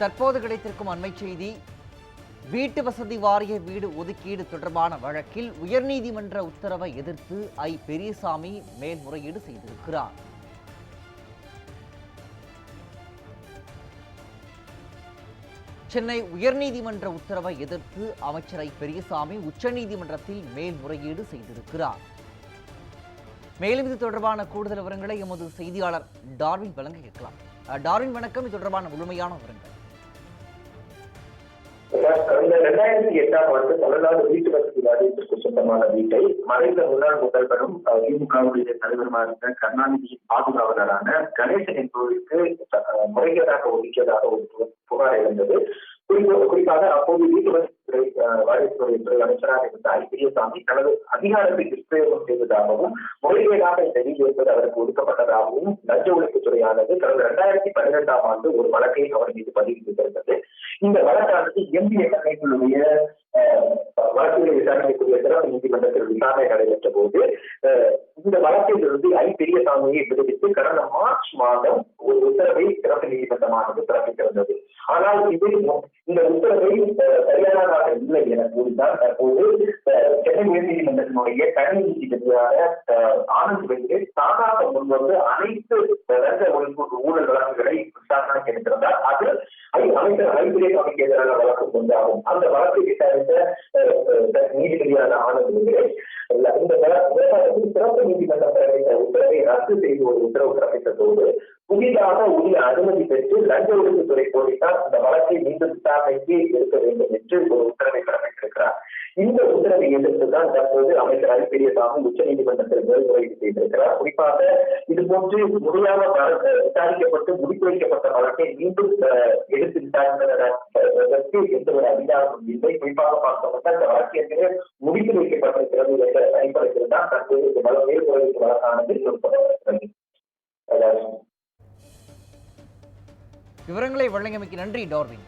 தற்போது கிடைத்திருக்கும் அண்மை செய்தி வீட்டு வசதி வாரிய வீடு ஒதுக்கீடு தொடர்பான வழக்கில் உயர்நீதிமன்ற உத்தரவை எதிர்த்து ஐ. பெரியசாமி மேல்முறையீடு செய்திருக்கிறார். சென்னை உயர்நீதிமன்ற உத்தரவை எதிர்த்து அமைச்சர் ஐ. பெரியசாமி உச்சநீதிமன்றத்தில் மேல்முறையீடு செய்திருக்கிறார். மேலும் இது தொடர்பான கூடுதல் விவரங்களை எமது செய்தியாளர் டார்வின் வழங்க கேட்கலாம். டார்வின் வணக்கம். இது தொடர்பான முழுமையான விவரங்கள். கடந்த ரெண்டாயிரத்தி எட்டாம் ஆண்டு தமிழ்நாடு வீட்டு வசதி வாரியத்திற்கு சொந்தமான வீட்டை மறைந்த முன்னாள் முதல்வரும் திமுகவுடைய தலைவருமா இருந்த கருணாநிதியின் பாதுகாவலரான கணேசன் என்பவருக்கு முறைகேடாக ஒதுக்கியதாக ஒரு புகார் எழுந்தது. குறிப்பாக அப்போது வீட்டு வசதித்துறை துறை வாரியத்துறை துறை அமைச்சராக இருந்த ஐ. பெரியசாமி தனது அதிகாரத்தை துஷ்பிரயோகம் செய்ததாகவும் முறைகேடாக இந்த வீடு என்பது அவருக்கு ஒதுக்கப்பட்டதாகவும் லஞ்ச ஒழிப்புத்துறையானது கடந்த இரண்டாயிரத்தி பன்னிரெண்டாம் ஆண்டு ஒரு வழக்கை அவர் மீது பதிவு செய்திருந்தது. இந்த வழக்கானது எம்பிய கணக்குடைய வழக்குகளை விசாரிக்கக்கூடிய சிறப்பு நீதிமன்றத்தில் விசாரணை நடைபெற்ற போது இந்த வழக்கிலிருந்து ஐ பெரியசாமியை விடுவித்து கடந்த மார்ச் மாதம் ஒரு உத்தரவை சிறப்பு நீதிமன்றமானது பிறப்பித்திருந்தது. ஆனால் இது இந்த உத்தரவை சரியானதாக இல்லை என கூறிதான் தற்போது அஹ், சென்னை உயர்நீதிமன்றத்தினுடைய தனி நீதிபதியான ஆனந்த் வெங்கட் தானாக முன்வந்து அனைத்து லஞ்ச ஒழிப்பு ஊழல் வழக்குகளை விசாரணை எடுத்து அவர்கள் அமைச்சர் ஐபிரேசாமிக்கு எதிரான வழக்கு ஒன்றாகும். அந்த வழக்கு விசாரித்த நீதிபதியான ஆனந்த் இந்த வழக்கு சிறப்பு நீதிமன்றம் பிறப்பித்த உத்தரவை ரத்து செய்து ஒரு உத்தரவு பிறப்பித்ததோடு புதிதாக உரிய அனுமதி பெற்று லஞ்ச ஒழிப்புத்துறை போலீசார் இந்த வழக்கை மீண்டும் விசாரணைக்கு இருக்க வேண்டும் என்று ஒரு உத்தரவை பிறப்பித்திருக்கிறார் உத்தரவை எதிர்த்து தான் தற்போது அமைச்சர் ஐ. பெரியசாமி உச்ச நீதிமன்றத்தில் மேல்முறையீடு செய்திருக்கிறார். குறிப்பாக இது போன்று முறையாக வழக்கு விசாரிக்கப்பட்டு முடித்து வைக்கப்பட்ட வழக்கை மீண்டும் எடுத்து விசாரிப்பதற்கு எந்த ஒரு அதிகாரமும் இல்லை. குறிப்பாக பார்க்கப்பட்ட அந்த வழக்கு ஏற்கனவே முடித்து வைக்கப்பட்டிருக்கிறது என்ற அடிப்படையில் தான் தற்போது இந்த வள மேல்முறையீட்டு வழக்கானது நிறுத்தப்பட்டிருக்கிறது விவரங்களை வழங்கியமைக்கு நன்றி டார்வின்.